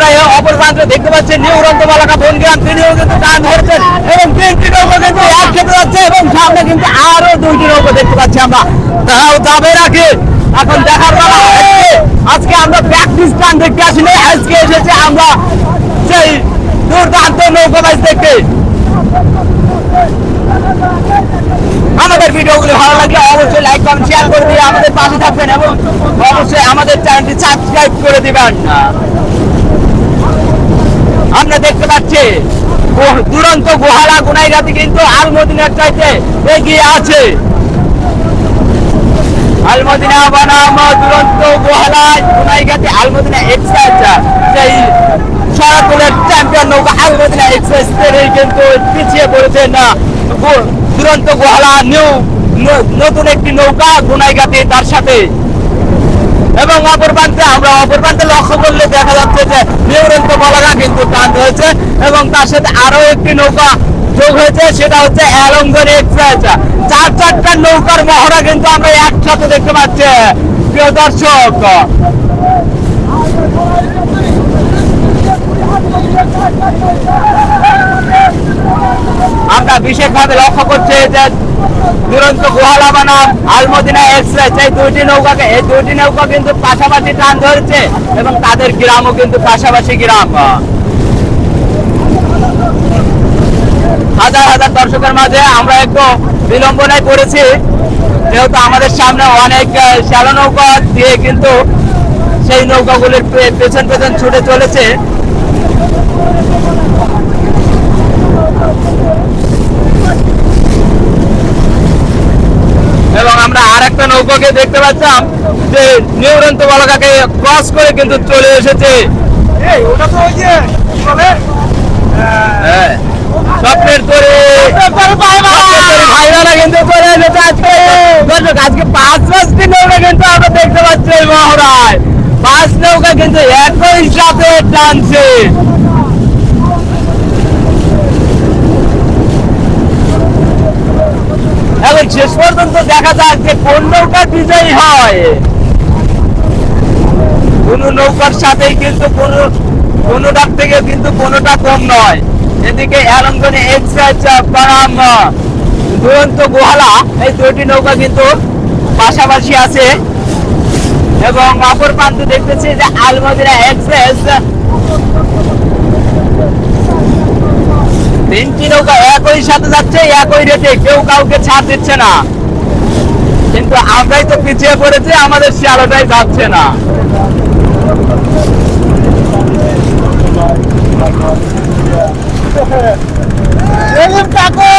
আমরা অপর প্রান্তে দেখতে পাচ্ছি নিউ রন্তমালাকা বনগ্রাম তিনিও কিন্তু টান ধরছেন এবং তিনটি নৌকা কিন্তু একসাথে যাচ্ছে এবং সামনে কিন্তু আরও দুইটি নৌকা দেখতে পাচ্ছি আমরা। তারাও যাবে নাকি? এখন দেখার আজকে আজকে আমরা প্র্যাকটিস টান দেখতে আসিনি আজকে এসেছে আমরা সেই দুর্দান্ত নৌকা ম্যাচ দেখতে। আমাদের ভিডিওগুলো ভালো লাগলে অবশ্যই লাইক কমেন্ট শেয়ার করে দিয়ে আমাদের পাশে থাকবেন এবং অবশ্যই আমাদের চ্যানেলটি সাবস্ক্রাইব করে দিবেন। আমরা দেখতে পাচ্ছি দুরন্ত গোহালা গুনাইগাতি কিন্তু আলমদিনার চাইতে এগিয়ে আছে। নৌকা এক্সপ্রেস ট্রেনেই কিন্তু পিছিয়ে না। দুরন্ত নিউ নতুন একটি নৌকা গুনাইগাতি তার সাথে এবং অপর প্রান্তে আমরা অপর প্রান্তে লক্ষ্য করলে দেখা যাচ্ছে যে নিউরন্ত বলাগা কিন্তু টান হয়েছে এবং তার সাথে আরও একটি নৌকা যোগ হয়েছে, সেটা হচ্ছে অ্যালঙ্গনি এক্সপ্রেস। চার চারটা নৌকার মহড়া কিন্তু আমরা একসাথে দেখতে পাচ্ছি। প্রিয় দর্শক, আমরা বিশেষভাবে লক্ষ্য করছি যে দুরন্ত গুহালা বানাম আলমদিনা এক্সপ্রেস, এই দুইটি নৌকাকে এই দুইটি নৌকা কিন্তু পাশাপাশি টান ধরেছে এবং তাদের গ্রামও কিন্তু পাশাপাশি গ্রাম। হাজার হাজার দর্শকের মাঝে আমরা একটু বিলম্বনায় পড়েছি যেহেতু আমাদের সামনে অনেক শ্যালো নৌকা দিয়ে কিন্তু সেই নৌকাগুলির পেছন পেছন ছুটে চলেছে এবং আমরা আর একটা নৌকাকে দেখতে পাচ্ছিলাম যে নিউরন্ত বলাকাকে ক্রস করে কিন্তু চলে এসেছে। হ্যাঁ। স্বপ্নের তরে। ভাইরালা কিন্তু চলে এসেছে আজকে। দর্শক আজকে পাঁচ পাঁচটি নৌকা কিন্তু আমরা দেখতে পাচ্ছি মহড়ায় পাঁচ নৌকা কিন্তু একই সাথে টানছে। এখন শেষ পর্যন্ত দেখা যাক যে কোন নৌকা বিজয়ী হয়। কোন নৌকার সাথেই কিন্তু কোন কোনটার থেকে কিন্তু কোনটা কম নয়। এদিকে পারাম দুরন্ত গোহালা, এই দুটি নৌকা কিন্তু পাশাপাশি আছে। এবং অপর প্রান্ত দেখতেছি যে আলমদিনা এক্সপ্রেস তিনটি নৌকা একই সাথে যাচ্ছে, একই রেটে কেউ কাউকে ছাড় দিচ্ছে না। কিন্তু আমরাই তো পিছিয়ে পড়েছি, আমাদের শিয়ালোটাই যাচ্ছে না। কাকু!